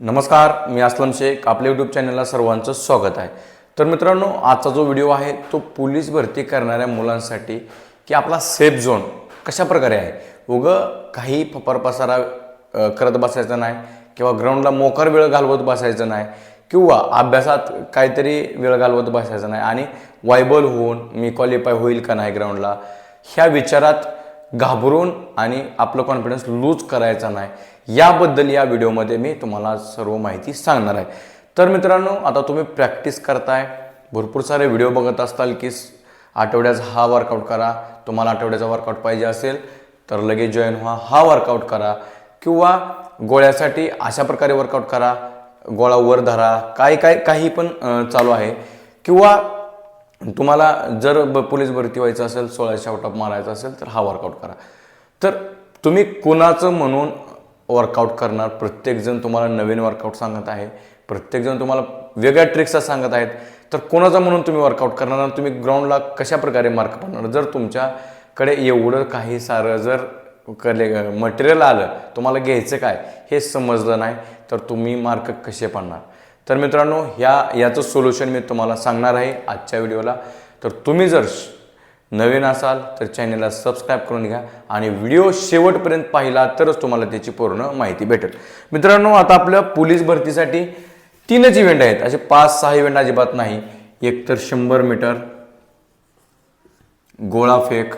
नमस्कार मी असलम शेख. आपल्या यूट्यूब चॅनलला सर्वांचं स्वागत आहे. तर मित्रांनो आजचा जो व्हिडिओ आहे तो पोलीस भरती करणाऱ्या मुलांसाठी की आपला सेफ झोन कशा प्रकारे आहे? उगं काही फपार पसारा करत बसायचं नाही किंवा ग्राउंडला मोकार वेळ घालवत बसायचं नाही किंवा अभ्यासात काहीतरी वेळ घालवत बसायचं नाही. आणि वायबल होऊन मी क्वालिफाय होईल का नाही ग्राउंडला ह्या विचारात घाबरून आणि आपलं कॉन्फिडन्स लूज करायचा नाही. याबद्दल या व्हिडिओमध्ये मी तुम्हाला सर्व माहिती सांगणार आहे. तर मित्रांनो आता तुम्ही प्रॅक्टिस करताय. भरपूर सारे व्हिडिओ बघत असताल की आठवड्याचा हा वर्कआउट करा. तुम्हाला आठवड्याचा वर्कआउट पाहिजे असेल तर लगेच जॉईन व्हा. हा वर्कआउट करा. किंवा गोळ्यासाठी अशा प्रकारे वर्कआउट करा. गोळा वर धरा. काय काय काही पण चालू आहे. किंवा तुम्हाला जर ब पोलीस भरती व्हायचं असेल सोळा आउट मारायचा मारायचं असेल तर हा वर्कआउट करा. तर तुम्ही कुणाचं म्हणून वर्कआउट करणार? प्रत्येकजण तुम्हाला नवीन वर्कआउट सांगत आहे. प्रत्येकजण तुम्हाला वेगळ्या ट्रिक्सचा सांगत आहेत. तर कोणाचा म्हणून तुम्ही वर्कआउट करणार आणि तुम्ही ग्राउंडला कशा प्रकारे मार्क पडणार? जर तुमच्याकडे एवढं काही सारं जर कले मटेरियल आलं तुम्हाला घ्यायचं काय? हे समजलं नाही तर तुम्ही मार्क कसे पडणार? तर मित्रांनो ह्या याचं सोल्युशन मी तुम्हाला सांगणार आहे आजच्या व्हिडिओला. तर तुम्ही जर नवीन असाल तर चॅनलला सबस्क्राईब करून घ्या आणि व्हिडिओ शेवटपर्यंत पाहिला तरच तुम्हाला त्याची पूर्ण माहिती भेटेल. मित्रांनो आता आपल्या पोलीस भरतीसाठी तीनच इव्हेंट आहेत. असे पाच सहा इव्हेंट अजिबात नाही. एक तर शंभर मीटर गोळा फेक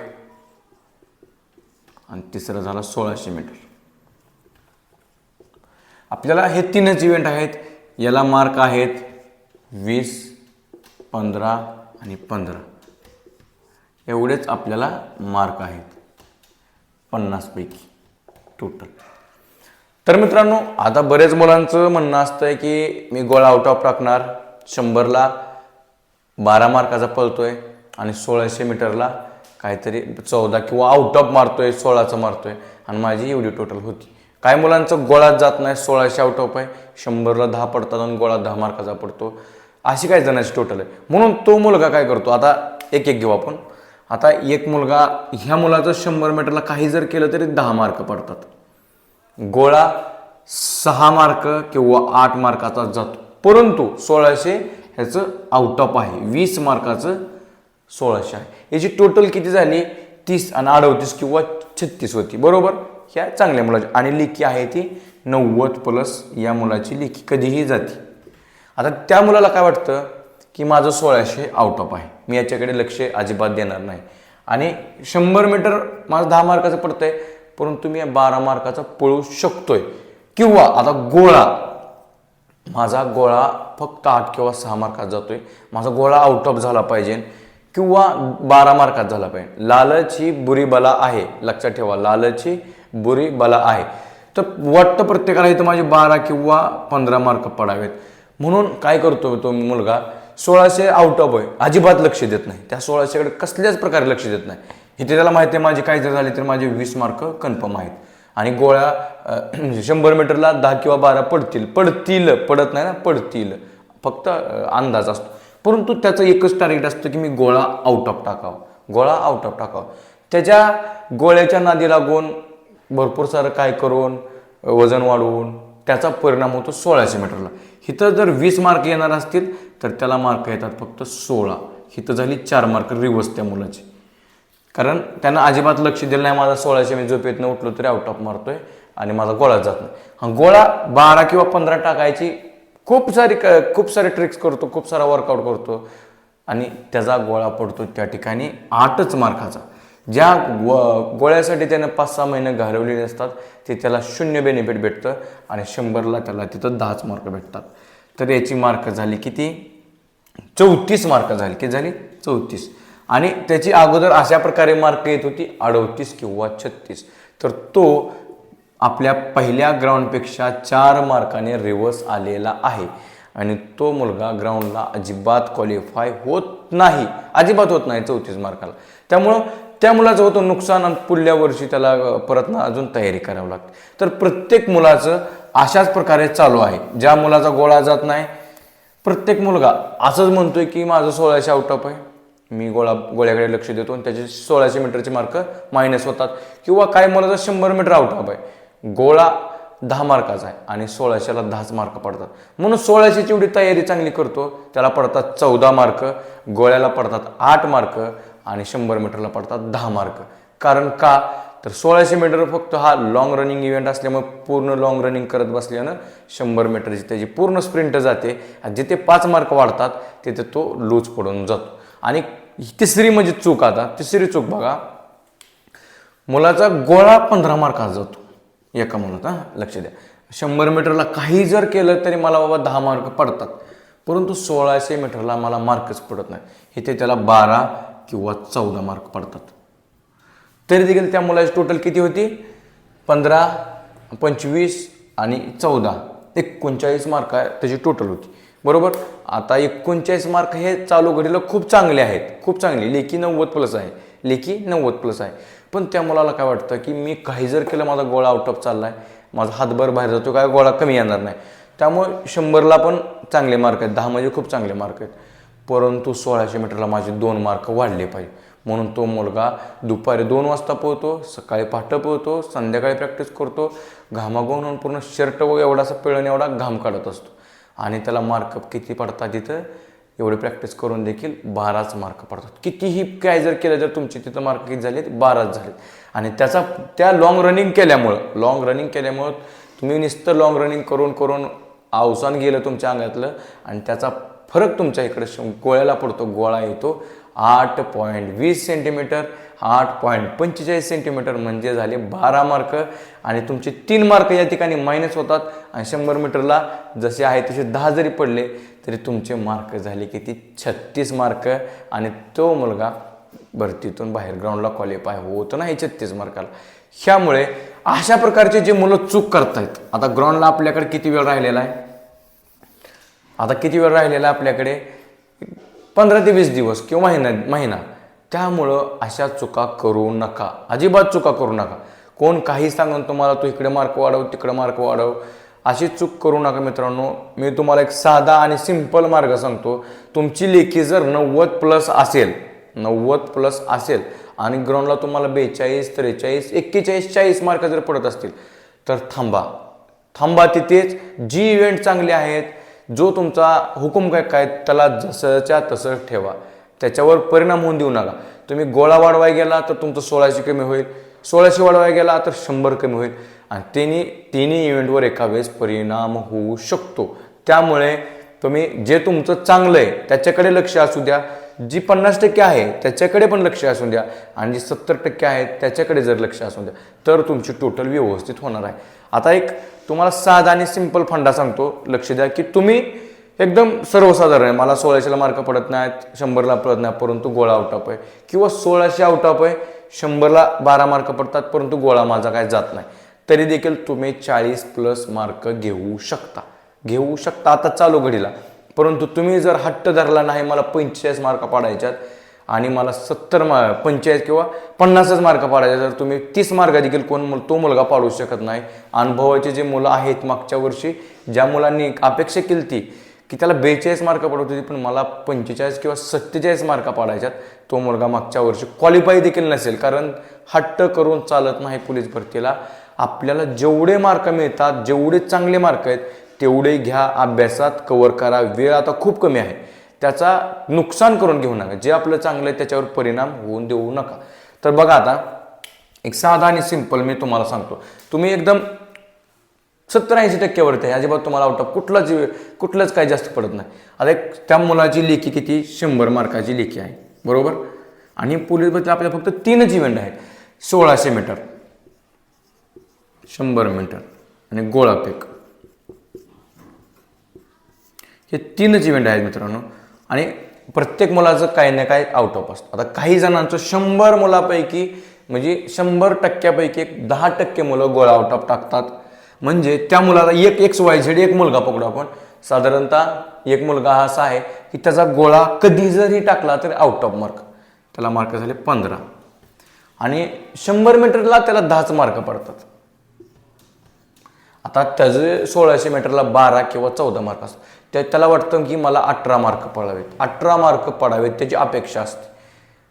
आणि तिसरं झाला सोळाशे मीटर. आपल्याला हे तीनच इव्हेंट आहेत. याला मार्क आहेत वीस पंधरा आणि पंधरा. एवढेच आपल्याला मार्क आहेत. पन्नासपैकी टोटल तर मित्रांनो आता बरेच मुलांचं म्हणणं असतं आहे की मी गोळा आउट ऑफ टाकणार. शंभरला बारा मार्काचा पळतोय आणि सोळाशे मीटरला काहीतरी चौदा किंवा आउट ऑफ मारतोय सोळाचं मारतोय. आणि माझी एवढी टोटल होती. काय मुलांचं गोळाच जात नाही सोळाशे आउट ऑफ आहे शंभरला दहा पडतात आणि गोळा दहा मार्काचा पडतो. अशी काही जणांची टोटल आहे. म्हणून तो मुलगा काय करतो? आता एक एक घेऊ आपण. आता एक मुलगा ह्या मुलाचं शंभर मीटरला काही जर केलं तरी दहा मार्क पडतात. गोळा सहा मार्क किंवा आठ मार्काचा जातो. परंतु सोळाशे ह्याचं आउट ऑफ आहे. वीस मार्काचं सोळाशे आहे. याची टोटल किती झाली? तीस आणि अडवतीस किंवा छत्तीस होती. बरोबर? ह्या चांगल्या मुलाची. आणि लिखी आहे ती नव्वद प्लस या मुलाची लिखी. कधीही जाते. आता त्या मुलाला काय वाटतं? की माझं सोळाशे आउट ऑफ आहे. मी याच्याकडे लक्ष अजिबात देणार नाही. आणि शंभर मीटर माझं दहा मार्काचं पडतं आहे परंतु मी बारा मार्काचा पळू शकतोय. किंवा आता गोळा. माझा गोळा फक्त आठ किंवा सहा मार्कात जातोय. माझा गोळा आउट ऑफ झाला पाहिजे. किंवा बारा मार्कात झाला पाहिजे. लालच ही बुरी बला आहे. लक्षात ठेवा लालच ही बुरी बला आहे. तर वाटतं प्रत्येकाला इथं माझे बारा किंवा पंधरा मार्क पडावेत. म्हणून काय करतो तो मुलगा? सोळाशे आउट ऑफ आहे. अजिबात लक्ष देत नाही. त्या सोळाशेकडे कसल्याच प्रकारे लक्ष देत नाही. इथे त्याला माहिती आहे माझी काय जर झाले तर माझे वीस मार्क कन्फर्म आहेत. आणि गोळ्या म्हणजे शंभर मीटरला दहा किंवा बारा पडतील. पडतील. पडत नाही ना? पडतील. फक्त अंदाज असतो. परंतु त्याचं एकच टार्गेट असतं की मी गोळा आउट ऑफ टाकावा. गोळा आउट ऑफ टाकावा. त्याच्या गोळ्याच्या नादी लागून भरपूर सारं काय करून वजन वाढवून त्याचा परिणाम होतो सोळाशे मीटरला. इथं जर वीस मार्क येणार असतील तर त्याला मार्क येतात फक्त सोळा. इथं झाली चार मार्क रिवर्स त्या मुलाची. कारण त्यांना अजिबात लक्ष दिलं नाही माझा सोळाशे मी झोपेतनं उठलो तरी आउट ऑफ मारतोय आणि माझा गोळा जात नाही. हा गोळा बारा किंवा पंधरा टाकायची खूप सारी क- खूप सारे ट्रिक्स करतो खूप सारा वर्कआउट करतो. आणि त्याचा गोळा पडतो त्या ठिकाणी आठच मार्काचा ज्या गो- गोळ्यासाठी त्यानं पाच सहा महिने घालवलेले असतात ते त्याला शून्य बेनिफिट भेटतं आणि शंभरला त्याला तिथं दहाच मार्क भेटतात. तर याची मार्क झाली किती? चौतीस मार्क झाली. किती झाली? चौतीस. आणि त्याची अगोदर अशा प्रकारे मार्क येत होती अडवतीस किंवा छत्तीस. तर तो आपल्या पहिल्या ग्राउंडपेक्षा चार मार्काने रिवर्स आलेला आहे. आणि तो मुलगा ग्राउंडला अजिबात क्वालिफाय होत नाही. अजिबात होत नाही चौतीस मार्काला त्यामुळं त्या मुलाचं होतं नुकसान आणि पुढल्या वर्षी त्याला परत ना अजून तयारी करावी लागते. तर प्रत्येक मुलाचं अशाच प्रकारे चालू आहे. ज्या मुलाचा गोळा जात नाही प्रत्येक मुलगा असंच म्हणतोय की माझं सोळाशे आउट ऑफ आहे. मी गोळा गोळ्याकडे लक्ष देतो आणि त्याचे सोळाशे मीटरचे मार्क मायनस होतात. किंवा काय मुलाचं शंभर मीटर आउट ऑफ आहे. गोळा दहा मार्काचा आहे आणि सोळाशेला दहाच मार्क पडतात. म्हणून सोळाशेची एवढी तयारी चांगली करतो त्याला पडतात चौदा मार्क गोळ्याला पडतात आठ मार्क आणि शंभर मीटरला पडतात दहा मार्क. कारण का? तर सोळाशे मीटर फक्त हा लॉंग रनिंग इव्हेंट असल्यामुळे पूर्ण लॉंग रनिंग करत बसल्यानं शंभर मीटरची त्याची पूर्ण स्प्रिंट जाते आणि जिथे पाच मार्क वाढतात तिथे तो लूज पडून जातो. आणि तिसरी म्हणजे चूक आता. तिसरी चूक बघा. मुलाचा गोळा पंधरा मार्काचा जातो. एका मुलात हां, लक्ष द्या. शंभर मीटरला काही जर केलं तरी मला बाबा दहा मार्क पडतात. परंतु सोळाशे मीटरला मला मार्कच पडत नाही. इथे त्याला बारा किंवा चौदा मार्क पडतात. तरी देखील त्या मुलाची टोटल किती होती? पंधरा पंचवीस आणि चौदा. एकोणचाळीस मार्क आहे त्याची टोटल होती. बरोबर? आता एकोणचाळीस मार्क हे चालू घडीला खूप चांगले आहेत. खूप चांगले. लेखी नव्वद प्लस आहे. लेखी नव्वद प्लस आहे. पण त्या मुलाला काय वाटतं की मी काही जर केलं माझा गोळा आउट ऑफ चालला आहे माझा हातभर बाहेर जातो काय गोळा कमी येणार नाही. त्यामुळे शंभरला पण चांगले मार्क आहेत. दहामध्ये म्हणजे खूप चांगले मार्क आहेत. परंतु सोळाशे मीटरला माझे दोन मार्क वाढले पाहिजे. म्हणून तो मुलगा दुपारी दोन वाजता पोहतो सकाळी पहाटं पोहतो संध्याकाळी प्रॅक्टिस करतो. घामागोन पूर्ण शर्ट व एवढासा पिळण एवढा घाम काढत असतो. आणि त्याला मार्क किती पडतात तिथं एवढी प्रॅक्टिस करून देखील बाराच मार्क पडतात. कितीही काय जर केलं तर तुमचे तिथं मार्क किती झालेत? बाराच झालेत. आणि त्याचा त्या लॉंग रनिंग केल्यामुळं लॉंग रनिंग केल्यामुळं तुम्ही नुसतं लॉंग रनिंग करून करून आवसान गेलं तुमच्या अंगातलं आणि त्याचा फरक तुमच्या इकडे श- गोळ्याला पडतो गोळा येतो. आठ पॉईंट वीस सेंटीमीटर आठ पॉईंट पंचेचाळीस सेंटीमीटर म्हणजे झाले बारा मार्क आणि तुमचे तीन मार्क या ठिकाणी मायनस होतात. आणि शंभर मीटरला जसे आहे तसे दहा जरी पडले तरी तुमचे मार्क झाले किती? छत्तीस मार्क आणि तो मुलगा भरतीतून बाहेर ग्राउंडला क्वालिफाय होत नाही छत्तीस मार्काला ह्यामुळे अशा प्रकारचे जे मुलं चूक करतायत आता ग्राउंडला आपल्याकडे किती वेळ राहिलेला आहे? आता किती वेळ राहिलेला आहे आपल्याकडे? पंधरा ते वीस दिवस किंवा महिना महिना. त्यामुळं अशा चुका करू नका. अजिबात चुका करू नका. कोण काही सांगून तुम्हाला तू इकडे मार्क वाढव तिकडे मार्क वाढव अशी चूक करू नका मित्रांनो. मी तुम्हाला एक साधा आणि सिंपल मार्ग सांगतो. तुमची लेखी जर नव्वद प्लस असेल नव्वद प्लस असेल आणि ग्राउंडला तुम्हाला बेचाळीस त्रेचाळीस एक्केचाळीस चाळीस मार्क जर पडत असतील तर थांबा. थांबा तिथेच. जी इव्हेंट चांगले आहेत जो तुमचा हुकूम काय काय त्याला जसंच्या तसं ठेवा. त्याच्यावर परिणाम होऊन देऊ नका. तुम्ही गोळा वाढवाय गेला तर तुमचं सोळाशे कमी होईल. सोळाशे वाढवाय गेला तर शंभर कमी होईल. आणि तिन्ही तिन्ही इव्हेंटवर एका वेळेस परिणाम होऊ शकतो. त्यामुळे तुम्ही जे तुमचं चांगलं आहे त्याच्याकडे लक्ष असू द्या. जी पन्नास टक्के आहे त्याच्याकडे पण लक्ष असू द्या. आणि जी सत्तर टक्के आहेत त्याच्याकडे जर लक्ष असू द्या तर तुमची टोटल व्यवस्थित होणार आहे. आता एक तुम्हाला साधा आणि सिंपल फंडा सांगतो. लक्ष द्या की तुम्ही एकदम सर्वसाधारण आहे. मला सोळाशेला मार्क पडत नाहीत शंभरला पडत नाही परंतु गोळा आउटअप आहे. किंवा सोळाशे आउटअप आहे शंभरला बारा मार्क पडतात परंतु गोळा माझा काय जात नाही. तरी देखील तुम्ही चाळीस प्लस मार्क घेऊ शकता. घेऊ शकता. आता चालू घडीला. परंतु तुम्ही जर हट्ट धरला नाही मला पंचेचाळीस मार्क पाडायच्यात आणि मला सत्तर मा पंचेचाळीस किंवा पन्नासच मार्क पाडायचे तर तुम्ही तीस मार्क देखील कोण मुल तो मुलगा पाडू शकत नाही. अनुभवाचे जे मुलं आहेत मागच्या वर्षी ज्या मुलांनी अपेक्षा केली ती की त्याला बेचाळीस मार्क पडत होती पण मला पंचेचाळीस किंवा सत्तेचाळीस मार्क पाडायच्यात तो मुलगा मागच्या वर्षी क्वालिफाय देखील नसेल. कारण हट्ट करून चालत नाही पोलीस भरतीला. आपल्याला जेवढे मार्क मिळतात जेवढे चांगले मार्क आहेत तेवढे घ्या अभ्यासात कवर करा. वेळ आता खूप कमी आहे. त्याचा नुकसान करून घेऊ नका. जे आपलं चांगलं आहे त्याच्यावर परिणाम होऊन देऊ नका. तर बघा आता एक साधा आणि सिंपल मी तुम्हाला सांगतो. तुम्ही एकदम सत्तर ऐंशी टक्क्यावरती आहे. अजिबात तुम्हाला आउट ऑफ कुठलाच कुठलंच काही जास्त पडत नाही. आता एक त्या मुलाची लेखी किती? शंभर मार्काची लेखी आहे. बरोबर? आणि पोलीस भरती आपल्याला फक्त तीनच इव्हेंट आहेत. सोळाशे मीटर. शंभर मीटर. आणि गोळाफेक हे तीनच इव्हेंट आहेत मित्रांनो. आणि प्रत्येक मुलाचं काही ना काही आउट ऑफ असतं. आता काही जणांचं शंभर मुलापैकी म्हणजे शंभर टक्क्यापैकी एक दहा टक्के मुलं गोळा आउट ऑफ टाकतात. म्हणजे त्या मुलाला एक एक्स वाय झेड एक मुलगा पकडू आपण. साधारणतः एक मुलगा हा असा आहे की त्याचा गोळा कधी जरी टाकला तरी आउट ऑफ मार्क त्याला मार्क झाले पंधरा. आणि शंभर मीटरला त्याला दहाच मार्क पडतात. आता त्याचे सोळाशे मीटरला बारा किंवा चौदा मार्क असतात त्या त्याला वाटतं की मला अठरा मार्क पडावेत. अठरा मार्क पडावेत त्याची अपेक्षा असते.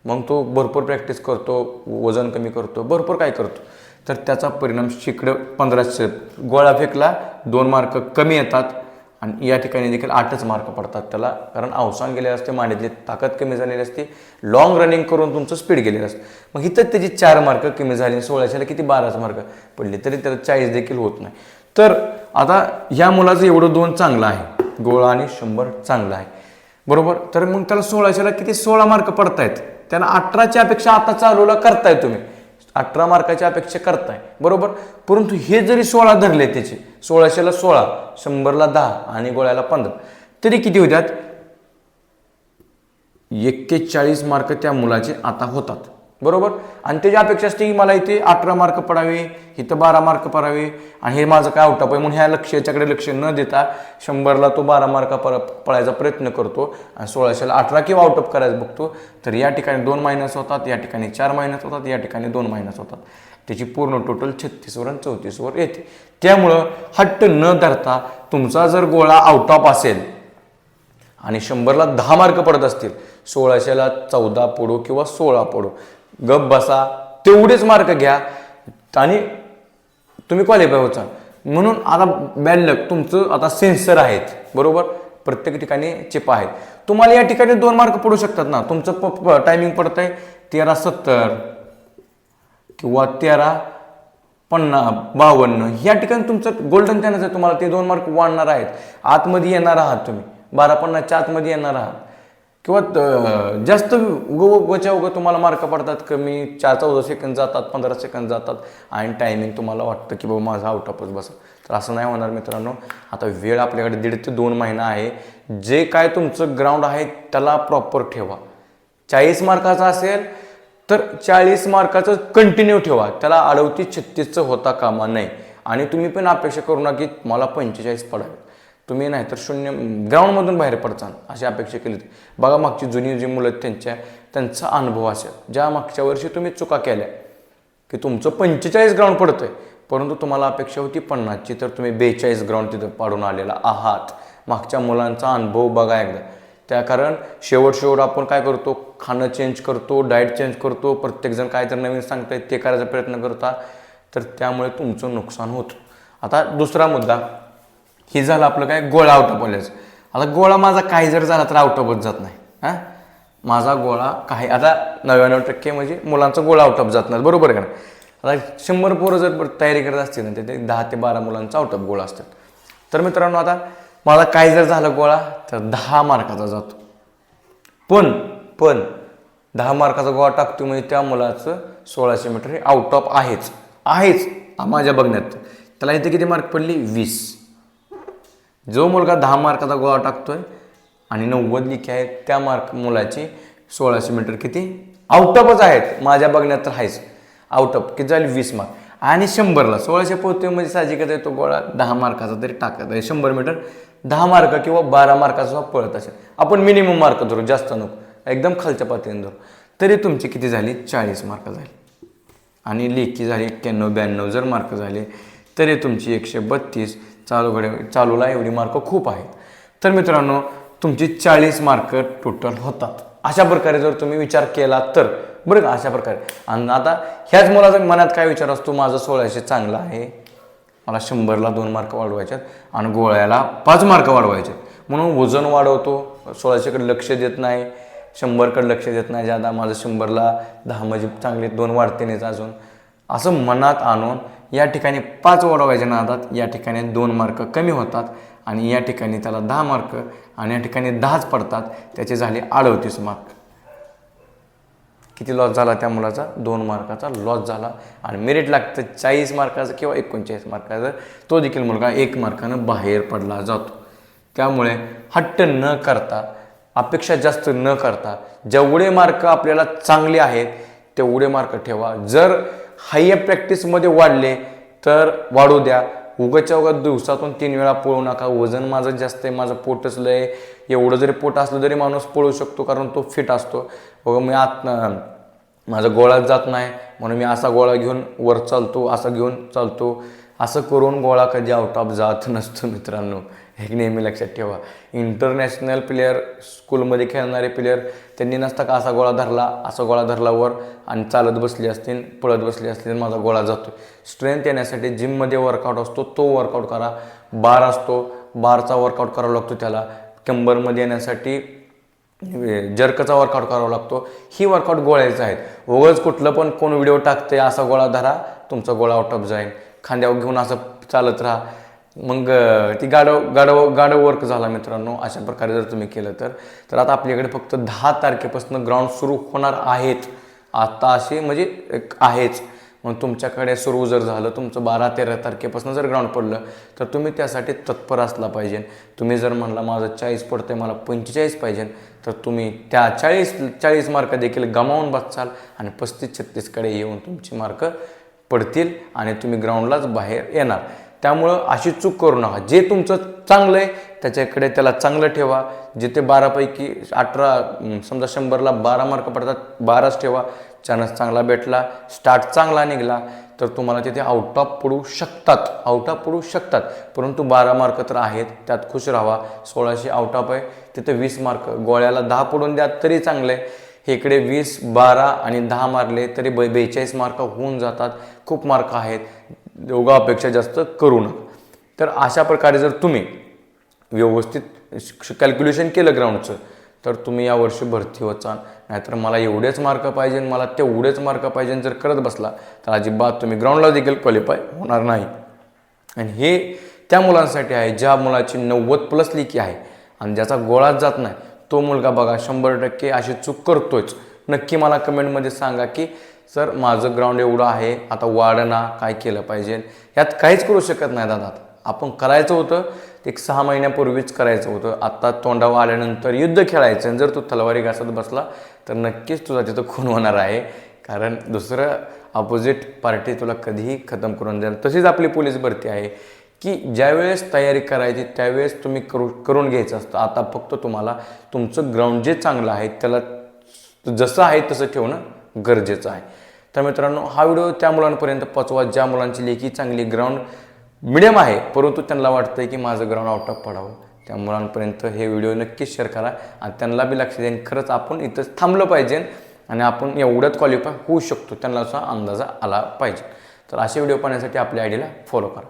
मग तो भरपूर प्रॅक्टिस करतो वजन कमी करतो भरपूर काय करतो. तर त्याचा परिणाम शिकडं पंधराशे गोळा फेकला दोन मार्क कमी येतात आणि या ठिकाणी देखील आठच मार्क पडतात त्याला. कारण अवसान गेलेले असते मांडीतली ताकद कमी झालेली असते. लॉंग रनिंग करून तुमचं स्पीड गेलेलं असतं. मग इथं त्याची चार मार्क कमी झाली सोळाशेला किती बाराच मार्क पडले तरी त्याला चाळीस देखील होत नाही. तर आता ह्या मुलाचं एवढं दोन चांगलं आहे. गोळा आणि शंभर चांगलं आहे. बरोबर? तर मग त्याला सोळाशेला किती सोळा मार्क पडतायत? त्याला अठराच्या अपेक्षा आता चालूला करताय तुम्ही. अठरा मार्काच्या अपेक्षा करताय. बरोबर? परंतु हे जरी सोळा धरले त्याचे सोळाशेला सोळा शंभरला दहा आणि गोळ्याला पंधरा तरी किती होत्यात? एक्केचाळीस मार्क त्या मुलाचे आता होतात. बरोबर? आणि त्याची अपेक्षा असते की मला इथे अठरा मार्क पडावे इथं बारा मार्क पडावे. आणि हे माझं काय आउट आहे? म्हणून ह्या लक्ष याच्याकडे लक्ष न देता शंभरला तो बारा मार्क पर पळायचा प्रयत्न करतो. आणि सोळाशेला अठरा किंवा आउट ऑफ करायचं बघतो तर या ठिकाणी दोन मायनस होतात या ठिकाणी चार मायनस होतात या ठिकाणी दोन मायनस होतात. त्याची पूर्ण टोटल छत्तीसवर आणि चौतीसवर येते. त्यामुळं हट्ट न धरता तुमचा जर गोळा आउट ऑफ असेल आणि शंभरला दहा मार्क पडत असतील सोळाशेला चौदा पडो किंवा सोळा पडो गप बसा तेवढेच मार्क घ्या. आणि तुम्ही क्वालिफाय होता म्हणून आता बॅड लक तुमचं आता सेन्सर आहेत. बरोबर? प्रत्येक ठिकाणी चिप आहेत. तुम्हाला या ठिकाणी दोन मार्क पडू शकतात ना. तुमचं टायमिंग पडत आहे तेरा सत्तर किंवा तेरा पन्ना बावन्न. या ठिकाणी तुमचं गोल्डन चान्स आहे. तुम्हाला ते दोन मार्क वाढणार आहेत. आतमध्ये येणार आहात तुम्ही. बारा पन्नासच्या आतमध्ये येणार आहात. किंवा त- जास्त उगं उगच्या उगं तुम्हाला मार्क पडतात कमी चार चौदा सेकंद जातात पंधरा सेकंद जातात आणि टायमिंग तुम्हाला वाटतं की बाबा माझा आउट ऑफच बसा तर असं नाही होणार मित्रांनो. आता वेळ आपल्याकडे दीड ते दोन महिना आहे. जे काय तुमचं ग्राउंड आहे त्याला प्रॉपर ठेवा. चाळीस मार्काचा असेल तर चाळीस मार्काचं कंटिन्यू ठेवा. त्याला अडवतीस छत्तीसचं होता कामा नाही आणि तुम्ही पण अपेक्षा करू नका की मला पंचेचाळीस पडावे तुम्ही नाही तर शून्य ग्राउंडमधून बाहेर पडचाल अशी अपेक्षा केली होती. बघा मागची जुनी जी मुलं आहेत त्यांच्या त्यांचा अनुभव असेल. ज्या मागच्या वर्षी तुम्ही चुका केल्या की तुमचं पंचेचाळीस ग्राउंड पडतं आहे परंतु तुम्हाला अपेक्षा होती पन्नासची तर तुम्ही बेचाळीस ग्राउंड तिथं पाडून आलेला आहात. मागच्या मुलांचा अनुभव बघा एकदा. त्या कारण शेवट शेवट आपण काय करतो खाणं चेंज करतो डाएट चेंज करतो प्रत्येकजण काय तर नवीन सांगतायत ते करायचा प्रयत्न करता तर त्यामुळे तुमचं नुकसान होतं. आता दुसरा मुद्दा हे झालं आपलं काय? गोळा आउट ऑफ आल्याचं आता गोळा माझा काही जर झाला तर आउट ऑफच जात नाही. हां? माझा गोळा काही आता नव्याण्णव टक्के म्हणजे मुलांचा गोळा आउट ऑफ जात नाही. बरोबर आहे का नाही? आता शंभर पोरं जर तयारी करत असतील ना ते दहा ते बारा मुलांचा आउट ऑफ गोळा असतात. तर मित्रांनो आता माझा काही जर झाला गोळा तर दहा मार्काचा जातो. पण पण दहा मार्काचा गोळा टाकतो म्हणजे त्या मुलाचं सोळाशे मीटर हे आउट ऑफ आहेच. आहेच माझ्या बघण्यात. त्याला इथे किती मार्क पडली? वीस. जो मुलगा दहा मार्काचा गोळा टाकतोय आणि नव्वद लिखी आहेत त्या मार्क मुलाची सोळाशे मीटर किती? आउटअपच आहेत. माझ्या बघण्यात तर आहेच आउटअप किती झाली? वीस मार्क. आणि शंभरला. सोळाशे पोहोचतोय म्हणजे साहजिकच आहे तो गोळा दहा मार्काचा तरी टाकत आहे. शंभर मीटर. दहा मार्क किंवा बारा मार्काचा पळत असेल. आपण मिनिमम मार्क धरू. जास्त नको. एकदम खालच्या पातळीने धरू. तरी तुमची किती झाली? चाळीस मार्क झाली. आणि लेखी झाली एक्क्याण्णव ब्याण्णव जर मार्क झाले तरी तुमची एकशे बत्तीस चालूकडे चालूला एवढी मार्क खूप आहेत. तर मित्रांनो तुमची चाळीस मार्क टोटल होतात. अशा प्रकारे जर तुम्ही विचार केला तर बरं का? अशा प्रकारे. आणि आता ह्याच मुलाचा मनात काय विचार असतो? माझं सोळाशे चांगलं आहे. मला शंभरला दोन मार्क वाढवायचे आहेत आणि गोळ्याला पाच मार्क वाढवायचे म्हणून वजन वाढवतो. सोळाशेकडे लक्ष देत नाही. शंभरकडे लक्ष देत नाही ज्यादा. माझं शंभरला दहा म्हणजे चांगले दोन वाढते नाहीत अजून. असं मनात आणून या ठिकाणी पाच ओढवायच्या नादात या ठिकाणी दोन मार्क कमी होतात आणि या ठिकाणी त्याला दहा मार्क आणि या ठिकाणी दहाच पडतात त्याचे झाले अडवतीस मार्क. किती लॉस झाला त्या मुलाचा? दोन मार्काचा लॉस झाला आणि मेरिट लागतं चाळीस मार्काचं किंवा एकोणचाळीस मार्काचं तो देखील मुलगा एक मार्कानं बाहेर पडला जातो. त्यामुळे हट्ट न करता अपेक्षा जास्त न करता जेवढे मार्क आपल्याला चांगले आहेत तेवढे मार्क ठेवा. जर हाय प्रॅक्टिसमध्ये वाढले तर वाढू द्या. उगाच्या उगाच दिवसातून तीन वेळा पळू नका. वजन माझं जास्त आहे माझं पोटच लय एवढं जरी पोट असलं तरी माणूस पळू शकतो कारण तो फिट असतो. बघा मी आत माझा गोळाच जात नाही. म्हणून मी असा गोळा घेऊन वर चालतो असा घेऊन चालतो. असं करून गोळा कधी आउट ऑफ जात नसतो मित्रांनो. हे नेहमी लक्षात ठेवा. इंटरनॅशनल प्लेयर स्कूलमध्ये खेळणारे प्लेयर त्यांनी नसता का असा गोळा धरला असा गोळा धरला वर आणि चालत बसली असतील पळत बसली असतील माझा गोळा जातो स्ट्रेंथ येण्यासाठी जिममध्ये वर्कआउट असतो तो वर्कआउट करा. बार असतो बारचा वर्कआउट करावा लागतो त्याला. कंबरमध्ये येण्यासाठी जर्कचा वर्कआउट करावा लागतो. ही वर्कआउट गोळ्याचं आहेत. उगाच कुठलं पण कोण व्हिडिओ टाकते असा गोळा धरा तुमचा गोळा आउट ऑफ जाईल खांद्यावर घेऊन असं चालत राहा. मग ती गाडव गाडव गाडव वर्क झाला मित्रांनो अशा प्रकारे जर तुम्ही केलं तर. तर आता आपल्याकडे फक्त दहा तारखेपासून ग्राउंड सुरू होणार आहेत. आता असे म्हणजे एक आहेच. मग तुमच्याकडे सुरू जर झालं तुमचं बारा तेरा तारखेपासून जर ग्राउंड पडलं तर तुम्ही त्यासाठी तत्पर असला पाहिजे. तुम्ही जर म्हणला माझं चाळीस पडतंय मला पंचेचाळीस पाहिजे तर तुम्ही त्या चाळीस चाळीस मार्क देखील गमावून बसाल आणि पस्तीस छत्तीसकडे येऊन तुमची मार्क पडतील आणि तुम्ही ग्राउंडलाच बाहेर येणार. त्यामुळं अशी चूक करू नका. जे तुमचं चांगलं आहे त्याच्याकडे त्याला चांगलं ठेवा. जिथे बारापैकी अठरा समजा शंभरला बारा मार्क पडतात बाराच ठेवा. चान्स चांगला भेटला स्टार्ट चांगला निघाला तर तुम्हाला तिथे आउट ऑफ पडू शकतात. आउट ऑफ पडू शकतात. परंतु बारा मार्क तर आहेत त्यात खुश राहा. सोळाशे आउट ऑफ आहे तिथे वीस मार्क गोळ्याला दहा पडून द्या तरी चांगलं आहे. इकडे वीस बारा आणि दहा मारले तरी ब बेचाळीस मार्क होऊन जातात. खूप मार्क आहेत. योगापेक्षा जास्त करू नका. तर अशा प्रकारे जर तुम्ही व्यवस्थित कॅल्क्युलेशन केलं ग्राउंडचं तर तुम्ही या वर्षी भरती होता नाहीतर मला एवढेच मार्क पाहिजे मला तेवढेच मार्क पाहिजे जर करत बसला तर अजिबात तुम्ही ग्राउंडला देखील क्वालिफाय होणार नाही. आणि हे त्या मुलांसाठी आहे ज्या मुलाची नव्वद प्लस लिखी आहे आणि ज्याचा गोळाच जात नाही. तो मुलगा बघा शंभर टक्के अशी चूक करतोच नक्की मला कमेंटमध्ये सांगा की सर माझं ग्राउंड एवढं आहे आता वाढना काय केलं पाहिजे? यात काहीच करू शकत नाही दादा. आपण करायचं होतं ते एक सहा महिन्यापूर्वीच करायचं होतं. आत्ता तोंडावर आल्यानंतर युद्ध खेळायचं आणि जर तू तलवारी घासत बसला तर नक्कीच तुझा तिथं खून होणार आहे. कारण दुसरं अपोजिट पार्टी तुला कधीही खतम करून जाईल तशीच आपली पोलीस भरती आहे. की ज्यावेळेस तयारी करायची त्यावेळेस तुम्ही करू करून घ्यायचं असतं. आता फक्त तुम्हाला तुमचं ग्राउंड जे चांगलं आहे त्याला जसं आहे तसं ठेवणं गरजेचं आहे. तर मित्रांनो हा व्हिडिओ त्या मुलांपर्यंत पोचवा ज्या मुलांची लेखी चांगली ग्राउंड मिडियम आहे परंतु त्यांना वाटतंय की माझं ग्राउंड आउट ऑफ पडावं. त्या मुलांपर्यंत हे व्हिडिओ नक्कीच शेअर करा आणि त्यांना बी लक्ष देईन खरंच आपण इथंच थांबलं पाहिजे आणि आपण एवढ्यात क्वालिफाय होऊ शकतो. त्यांना असा अंदाजा आला पाहिजे. तर असे व्हिडिओ पाहण्यासाठी आपल्या आयडीला फॉलो करा.